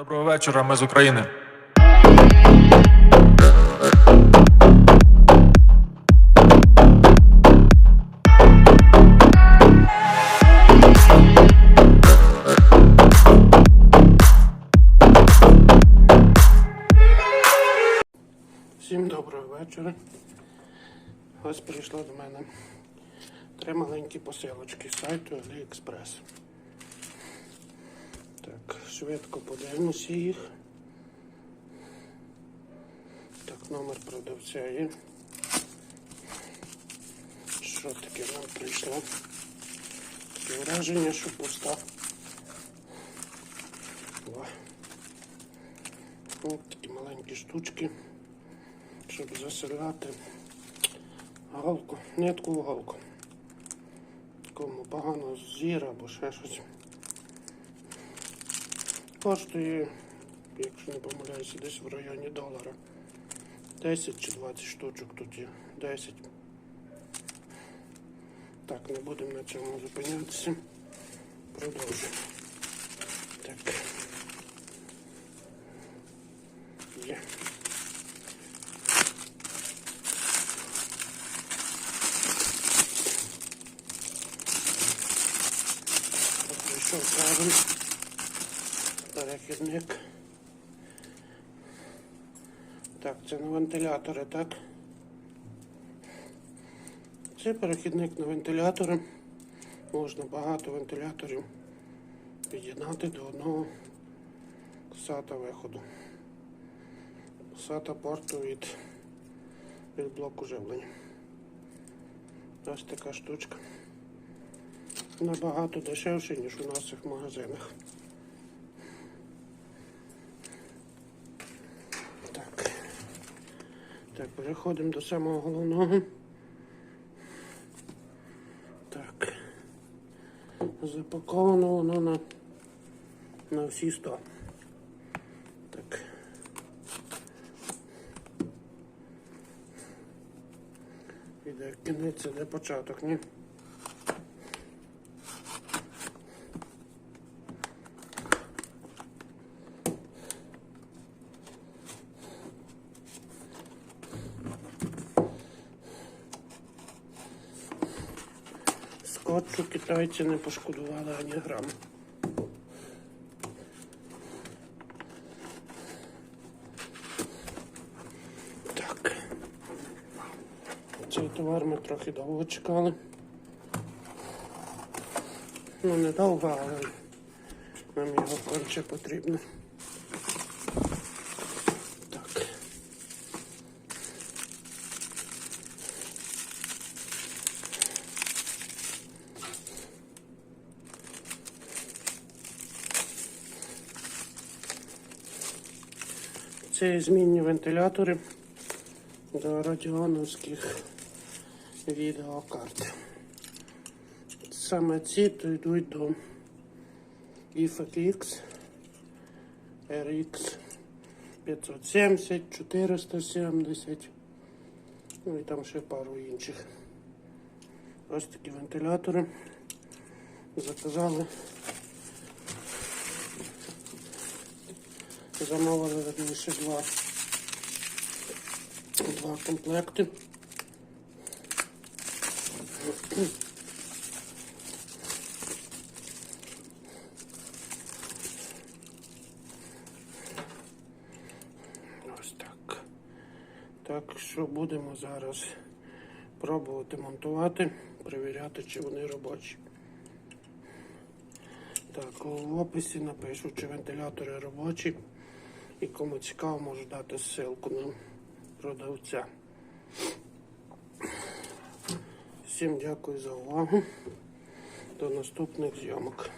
Доброго вечора, ми з України. Всім доброго вечора. Ось прийшло до мене три маленькі посилочки з сайту AliExpress. Так, швидко подивимося їх. Так, номер продавця є. Що таке нам прийшло? Таке враження, що пуста. О. Ось такі маленькі штучки щоб заселяти галку, нитку в галку. Кому погано зір або ще щось. Коштує, якщо не помиляюся, десь в районі долара. 10 чи 20 штучок тут є. 10. Так, не будемо на цьому зупинятися. Продовжуємо. Так. Є. Прийшов правильно. Перехідник. Так, це на вентилятори, так? Це перехідник на вентилятори. Можна багато вентиляторів під'єднати до одного SATA виходу. SATA порту від, від блоку живлення. Ось така штучка набагато дешевше, ніж у наших магазинах. Так, переходимо до самого головного. Так. Запаковано воно на, на всі 100. Так. Іде кінець, де початок, ні? Скотчу китайці не пошкодували ані грам. Так. Цей товар ми трохи довго чекали. Ну, не довго, але нам його конче потрібно. Це змінні вентилятори до радіоновських відеокарт. Саме ці то йдуть до IFX RX 570, 470, ну і там ще пару інших. Ось такі вентилятори. Заказали. Замовили верніше два, два комплекти. Ось так. Так що будемо зараз пробувати монтувати, перевіряти, чи вони робочі. Так, в описі напишу, чи вентилятори робочі. І кому цікаво, можу дати ссылку на продавця. Всім дякую за увагу. До наступних зйомок.